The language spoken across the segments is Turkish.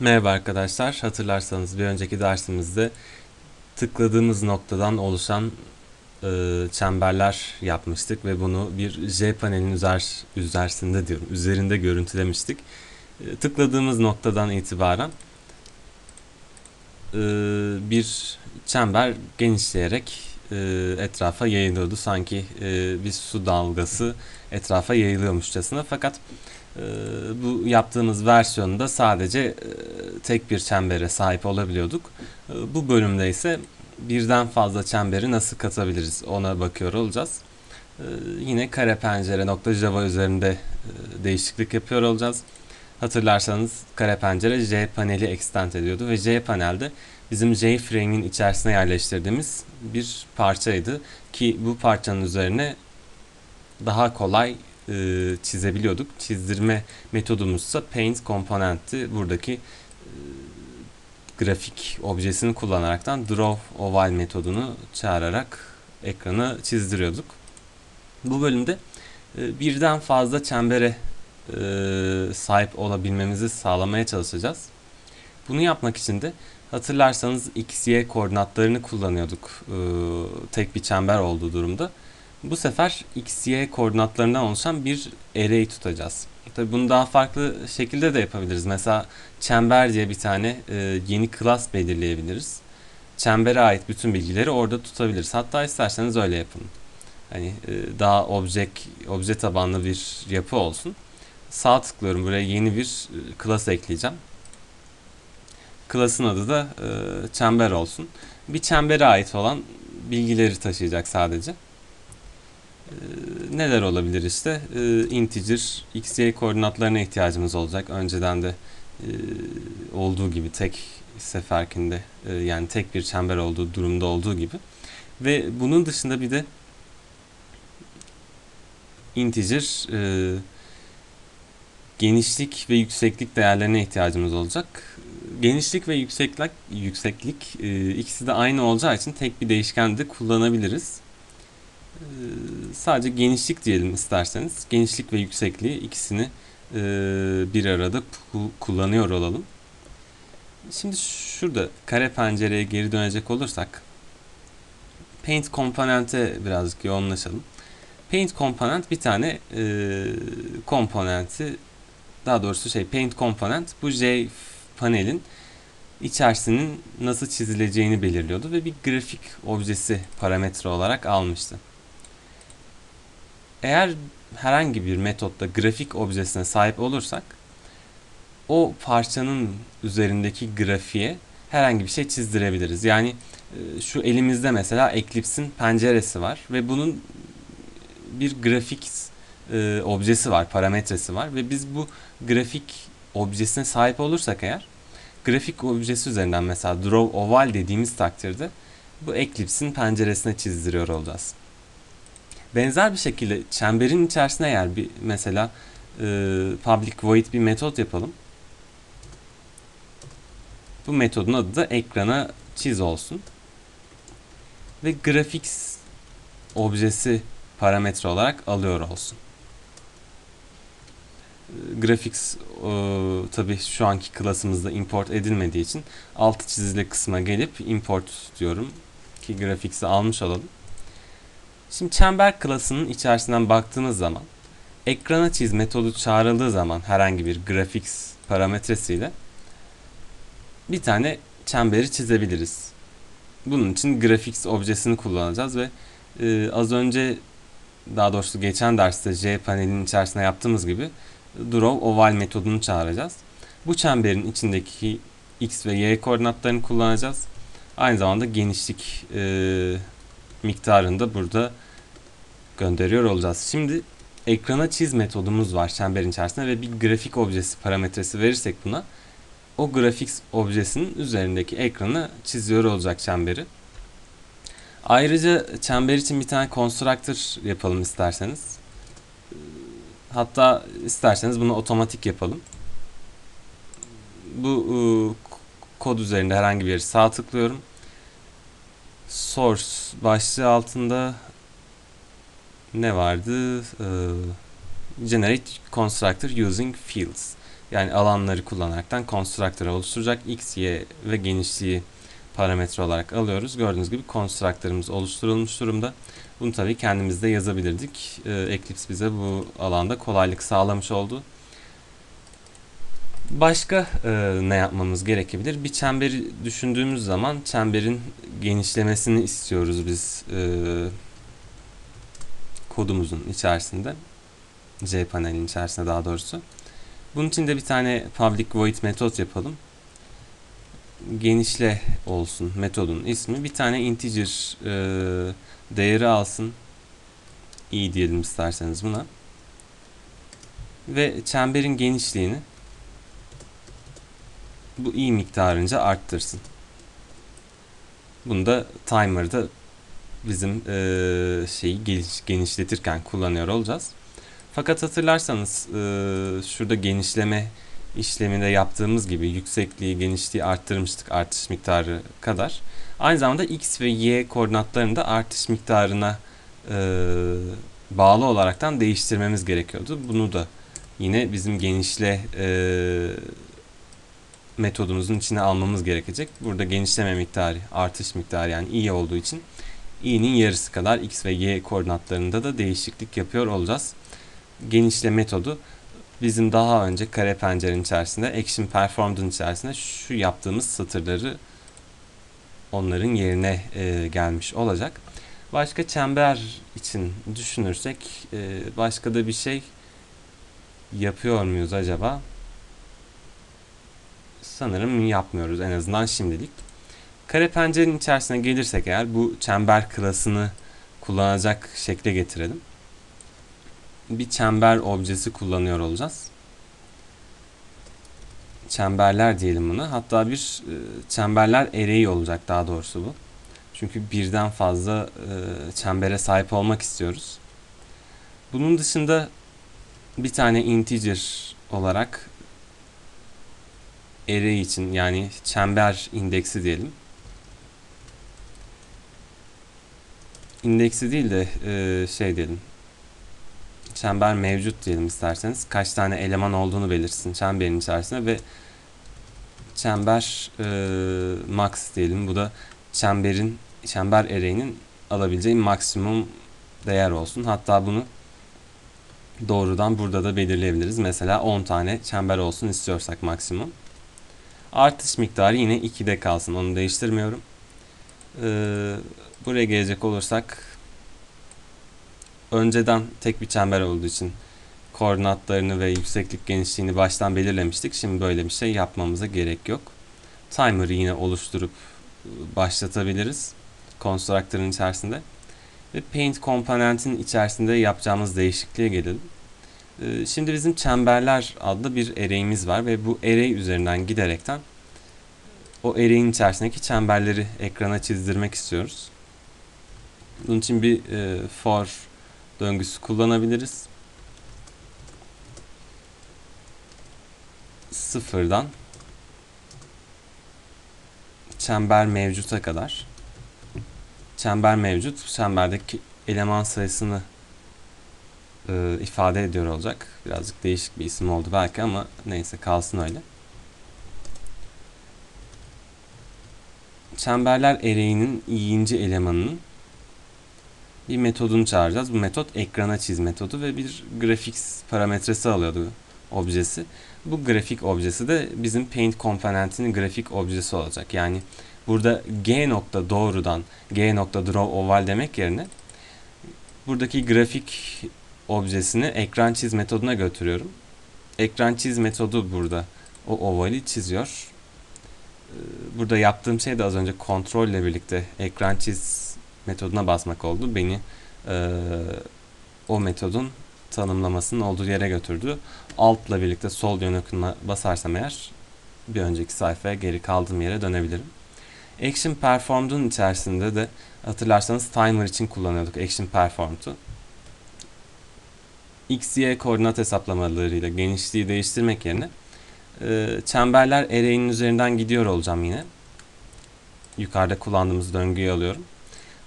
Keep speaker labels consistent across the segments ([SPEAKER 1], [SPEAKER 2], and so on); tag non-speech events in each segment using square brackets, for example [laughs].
[SPEAKER 1] Merhaba arkadaşlar. Hatırlarsanız bir önceki dersimizde tıkladığımız noktadan oluşan e, çemberler yapmıştık ve bunu bir J panelin üzer, üzersinde diyorum, üzerinde görüntülemiştik. E, tıkladığımız noktadan itibaren e, bir çember genişleyerek e, etrafa yayılıyordu. Sanki e, bir su dalgası etrafa yayılıyormuşçasına. Fakat e, bu yaptığımız versiyonda sadece e, tek bir çembere sahip olabiliyorduk. E, bu bölümde ise birden fazla çemberi nasıl katabiliriz ona bakıyor olacağız. E, yine kare pencere nokta Java üzerinde e, değişiklik yapıyor olacağız. Hatırlarsanız kare pencere J paneli extend ediyordu ve J panelde bizim JFrame'in içerisine yerleştirdiğimiz bir parçaydı ki bu parçanın üzerine daha kolay e, çizebiliyorduk. Çizdirme metodumuzsa Paint komponentti. Buradaki grafik objesini kullanaraktan Draw Oval metodunu çağırarak ekranı çizdiriyorduk. Bu bölümde e, birden fazla çembere e, sahip olabilmemizi sağlamaya çalışacağız. Bunu yapmak için de hatırlarsanız x, y koordinatlarını kullanıyorduk e, tek bir çember olduğu durumda. Bu sefer x, y koordinatlarından oluşan bir array tutacağız. Tabii bunu daha farklı şekilde de yapabiliriz. Mesela çember diye bir tane e, yeni class belirleyebiliriz. Çembere ait bütün bilgileri orada tutabiliriz. Hatta isterseniz öyle yapın. Hani e, daha object, obje tabanlı bir yapı olsun. Sağ tıklıyorum buraya yeni bir e, class ekleyeceğim. Class'ın adı da e, çember olsun. Bir çembere ait olan bilgileri taşıyacak sadece. Ee, neler olabilir işte? Ee, integer x y koordinatlarına ihtiyacımız olacak. Önceden de e, olduğu gibi tek seferkinde e, yani tek bir çember olduğu durumda olduğu gibi. Ve bunun dışında bir de integer e, genişlik ve yükseklik değerlerine ihtiyacımız olacak. Genişlik ve yükseklik yükseklik e, ikisi de aynı olacağı için tek bir değişken de kullanabiliriz. Ee, sadece genişlik diyelim isterseniz. Genişlik ve yüksekliği ikisini e, bir arada kullanıyor olalım. Şimdi şurada kare pencereye geri dönecek olursak Paint komponente birazcık yoğunlaşalım. Paint komponent bir tane e, komponenti daha doğrusu şey Paint komponent bu J panelin içerisinin nasıl çizileceğini belirliyordu ve bir grafik objesi parametre olarak almıştı. Eğer herhangi bir metotta grafik objesine sahip olursak o parçanın üzerindeki grafiğe herhangi bir şey çizdirebiliriz. Yani e, şu elimizde mesela Eclipse'in penceresi var ve bunun bir grafik e, objesi var, parametresi var ve biz bu grafik objesine sahip olursak eğer grafik objesi üzerinden mesela draw oval dediğimiz takdirde bu Eclipse'in penceresine çizdiriyor olacağız. Benzer bir şekilde çemberin içerisine eğer bir mesela e, public void bir metot yapalım. Bu metodun adı da ekrana çiz olsun. Ve graphics objesi parametre olarak alıyor olsun. Graphics e, tabi şu anki klasımızda import edilmediği için altı çizili kısma gelip import diyorum ki graphics'i almış olalım. Şimdi çember klasının içerisinden baktığınız zaman ekrana çiz metodu çağrıldığı zaman herhangi bir graphics parametresiyle bir tane çemberi çizebiliriz. Bunun için graphics objesini kullanacağız ve e, az önce daha doğrusu geçen derste J panelinin içerisinde yaptığımız gibi draw oval metodunu çağıracağız. Bu çemberin içindeki x ve y koordinatlarını kullanacağız. Aynı zamanda genişlik e, miktarını da burada gönderiyor olacağız. Şimdi ekrana çiz metodumuz var çemberin içerisinde ve bir grafik objesi parametresi verirsek buna o grafik objesinin üzerindeki ekranı çiziyor olacak çemberi. Ayrıca çember için bir tane constructor yapalım isterseniz. Hatta isterseniz bunu otomatik yapalım. Bu ıı, kod üzerinde herhangi bir yere sağ tıklıyorum. Source başlığı altında ne vardı? Ee, generate constructor using fields. Yani alanları kullanaraktan konstruktörü oluşturacak. X, Y ve genişliği parametre olarak alıyoruz. Gördüğünüz gibi konstruktörümüz oluşturulmuş durumda. Bunu tabii kendimiz de yazabilirdik. Ee, Eclipse bize bu alanda kolaylık sağlamış oldu. Başka e, ne yapmamız gerekebilir? Bir çemberi düşündüğümüz zaman çemberin genişlemesini istiyoruz biz e, kodumuzun içerisinde. panelin içerisinde daha doğrusu. Bunun için de bir tane public void metot yapalım. Genişle olsun metodun ismi. Bir tane integer e, değeri alsın. i diyelim isterseniz buna. Ve çemberin genişliğini bu i miktarınca arttırsın. Bunu da timer'da bizim e, şeyi geniş, genişletirken kullanıyor olacağız. Fakat hatırlarsanız e, şurada genişleme işleminde yaptığımız gibi yüksekliği, genişliği arttırmıştık artış miktarı kadar. Aynı zamanda x ve y koordinatlarını da artış miktarına e, bağlı olaraktan değiştirmemiz gerekiyordu. Bunu da yine bizim genişle e, metodumuzun içine almamız gerekecek. Burada genişleme miktarı, artış miktarı yani i olduğu için i'nin yarısı kadar x ve y koordinatlarında da değişiklik yapıyor olacağız. Genişle metodu bizim daha önce kare pencerenin içerisinde action performed'ın içerisinde şu yaptığımız satırları onların yerine e, gelmiş olacak. Başka çember için düşünürsek e, başka da bir şey yapıyor muyuz acaba? Sanırım yapmıyoruz en azından şimdilik. Kare pencerenin içerisine gelirsek eğer bu çember klasını kullanacak şekle getirelim. Bir çember objesi kullanıyor olacağız. Çemberler diyelim buna. Hatta bir e, çemberler ereği olacak daha doğrusu bu. Çünkü birden fazla e, çembere sahip olmak istiyoruz. Bunun dışında bir tane integer olarak array için yani çember indeksi diyelim. İndeksi değil de e, şey diyelim. Çember mevcut diyelim isterseniz. Kaç tane eleman olduğunu belirsin çemberin içerisinde ve çember e, max diyelim. Bu da çemberin çember array'inin alabileceği maksimum değer olsun. Hatta bunu doğrudan burada da belirleyebiliriz. Mesela 10 tane çember olsun istiyorsak maksimum. Artış miktarı yine 2'de kalsın. Onu değiştirmiyorum. Ee, buraya gelecek olursak önceden tek bir çember olduğu için koordinatlarını ve yükseklik genişliğini baştan belirlemiştik. Şimdi böyle bir şey yapmamıza gerek yok. Timer'ı yine oluşturup başlatabiliriz. Constructor'ın içerisinde. Ve Paint komponentin içerisinde yapacağımız değişikliğe gelelim. Ee, şimdi bizim çemberler adlı bir array'imiz var ve bu array üzerinden giderekten o array'in içerisindeki çemberleri ekrana çizdirmek istiyoruz. Bunun için bir e, for döngüsü kullanabiliriz. Sıfırdan çember mevcuta kadar çember mevcut çemberdeki eleman sayısını e, ifade ediyor olacak. Birazcık değişik bir isim oldu belki ama neyse kalsın öyle. Çemberler ereğinin iyinci elemanının bir metodunu çağıracağız. Bu metot ekrana çiz metodu ve bir graphics parametresi alıyordu objesi. Bu grafik objesi de bizim paint komponentinin grafik objesi olacak. Yani burada g nokta doğrudan g nokta draw oval demek yerine buradaki grafik objesini ekran çiz metoduna götürüyorum. Ekran çiz metodu burada o ovali çiziyor. Ee, burada yaptığım şey de az önce kontrol ile birlikte ekran çiz metoduna basmak oldu. Beni e, o metodun tanımlamasının olduğu yere götürdü. Altla birlikte sol yön okuna basarsam eğer bir önceki sayfaya geri kaldığım yere dönebilirim. Action Performed'un içerisinde de hatırlarsanız timer için kullanıyorduk Action Performed'u. X, Y koordinat hesaplamalarıyla genişliği değiştirmek yerine e, çemberler array'nin üzerinden gidiyor olacağım yine. Yukarıda kullandığımız döngüyü alıyorum.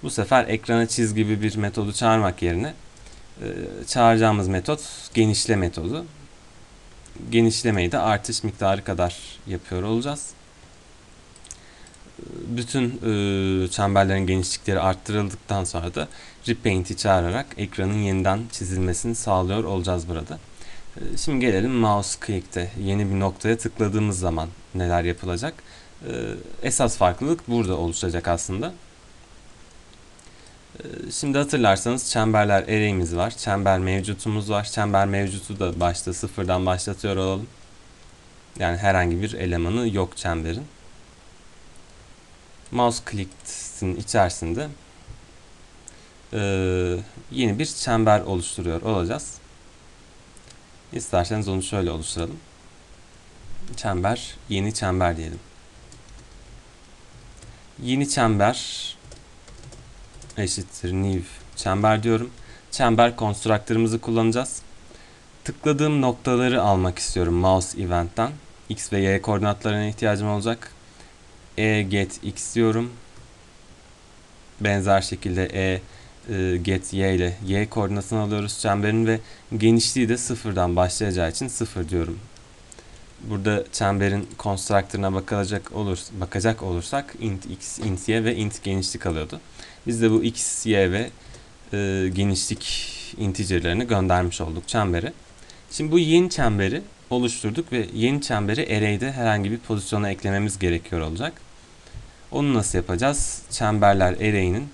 [SPEAKER 1] Bu sefer ekrana çiz gibi bir metodu çağırmak yerine e, çağıracağımız metot genişle metodu. genişlemeyi de artış miktarı kadar yapıyor olacağız. Bütün e, çemberlerin genişlikleri arttırıldıktan sonra da Repaint'i çağırarak ekranın yeniden çizilmesini sağlıyor olacağız burada. E, şimdi gelelim mouse click'te yeni bir noktaya tıkladığımız zaman neler yapılacak. E, esas farklılık burada oluşacak aslında. Şimdi hatırlarsanız çemberler array'imiz var. Çember mevcutumuz var. Çember mevcutu da başta sıfırdan başlatıyor olalım. Yani herhangi bir elemanı yok çemberin. Mouse click'in içerisinde e, yeni bir çember oluşturuyor olacağız. İsterseniz onu şöyle oluşturalım. Çember, yeni çember diyelim. Yeni çember eşittir new çember diyorum. Çember konstruktörümüzü kullanacağız. Tıkladığım noktaları almak istiyorum mouse event'ten. X ve Y koordinatlarına ihtiyacım olacak. E get X diyorum. Benzer şekilde E e, get y ile y koordinatını alıyoruz çemberin ve genişliği de sıfırdan başlayacağı için sıfır diyorum. Burada çemberin konstruktörüne bakacak olur bakacak olursak int x, int y ve int genişlik alıyordu. Biz de bu x, y ve e, genişlik integerlerini göndermiş olduk çembere. Şimdi bu yeni çemberi oluşturduk ve yeni çemberi array'de herhangi bir pozisyona eklememiz gerekiyor olacak. Onu nasıl yapacağız? Çemberler array'inin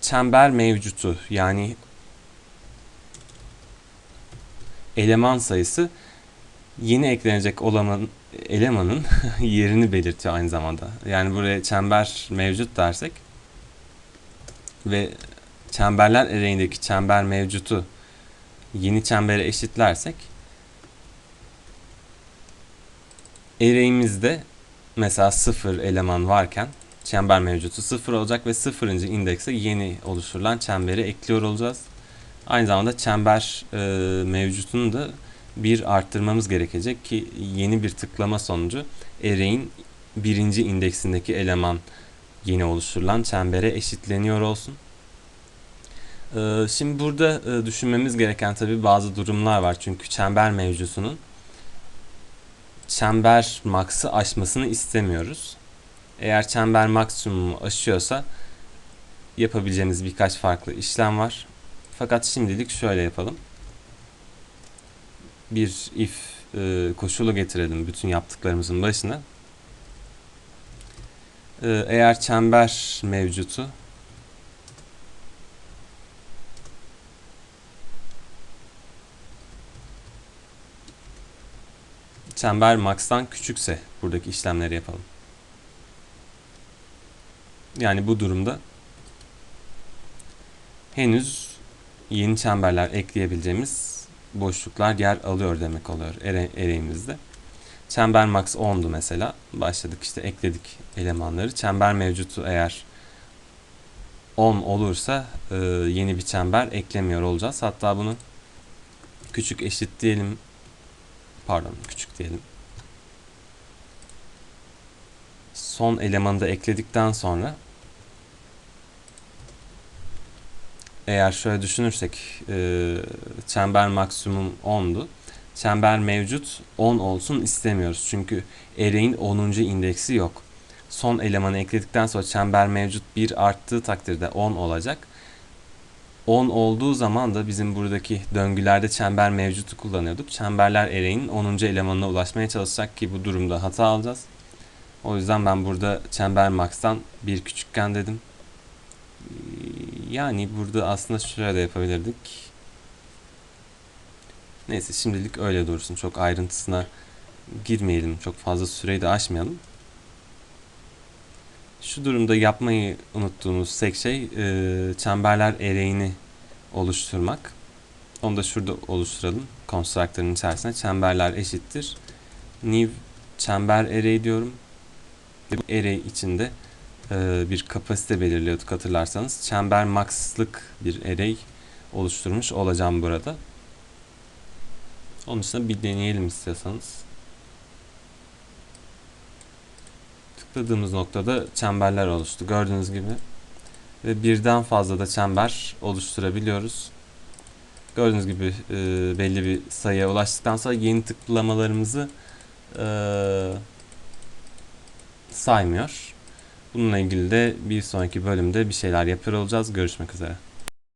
[SPEAKER 1] çember mevcutu yani eleman sayısı yeni eklenecek olan elemanın [laughs] yerini belirtiyor aynı zamanda. Yani buraya çember mevcut dersek ve çemberler array'indeki çember mevcutu yeni çembere eşitlersek array'imizde mesela sıfır eleman varken çember mevcutu sıfır olacak ve sıfırıncı indekse yeni oluşturulan çemberi ekliyor olacağız. Aynı zamanda çember e, mevcutunu da bir arttırmamız gerekecek ki yeni bir tıklama sonucu array'in birinci indeksindeki eleman yeni oluşturulan çembere eşitleniyor olsun. E, şimdi burada e, düşünmemiz gereken tabi bazı durumlar var. Çünkü çember mevcutunun çember max'ı aşmasını istemiyoruz. Eğer çember maksimumu aşıyorsa yapabileceğimiz birkaç farklı işlem var. Fakat şimdilik şöyle yapalım. Bir if e, koşulu getirelim bütün yaptıklarımızın başına. E, eğer çember mevcutu çember max'tan küçükse buradaki işlemleri yapalım. Yani bu durumda henüz yeni çemberler ekleyebileceğimiz boşluklar yer alıyor demek oluyor array'imizde. Çember max 10'du mesela. Başladık işte ekledik elemanları. Çember mevcutu eğer 10 olursa e, yeni bir çember eklemiyor olacağız. Hatta bunu küçük eşit diyelim. Pardon küçük diyelim. Son elemanı da ekledikten sonra eğer şöyle düşünürsek e, çember maksimum 10'du. Çember mevcut 10 olsun istemiyoruz. Çünkü array'in 10. indeksi yok. Son elemanı ekledikten sonra çember mevcut 1 arttığı takdirde 10 olacak. 10 olduğu zaman da bizim buradaki döngülerde çember mevcutu kullanıyorduk. Çemberler array'in 10. elemanına ulaşmaya çalışacak ki bu durumda hata alacağız. O yüzden ben burada çember max'tan bir küçükken dedim. Yani burada aslında şöyle de yapabilirdik. Neyse şimdilik öyle dursun. Çok ayrıntısına girmeyelim. Çok fazla süreyi de aşmayalım. Şu durumda yapmayı unuttuğumuz tek şey e, çemberler array'ini oluşturmak. Onu da şurada oluşturalım. Constructor'ın içerisine çemberler eşittir. New çember array diyorum. Bu array içinde e, bir kapasite belirliyorduk hatırlarsanız. Çember max'lık bir array oluşturmuş olacağım burada. Onun için bir deneyelim istiyorsanız. Tıkladığımız noktada çemberler oluştu. Gördüğünüz gibi. Ve birden fazla da çember oluşturabiliyoruz. Gördüğünüz gibi e, belli bir sayıya ulaştıktan sonra yeni tıklamalarımızı e, saymıyor. Bununla ilgili de bir sonraki bölümde bir şeyler yapıyor olacağız. Görüşmek üzere.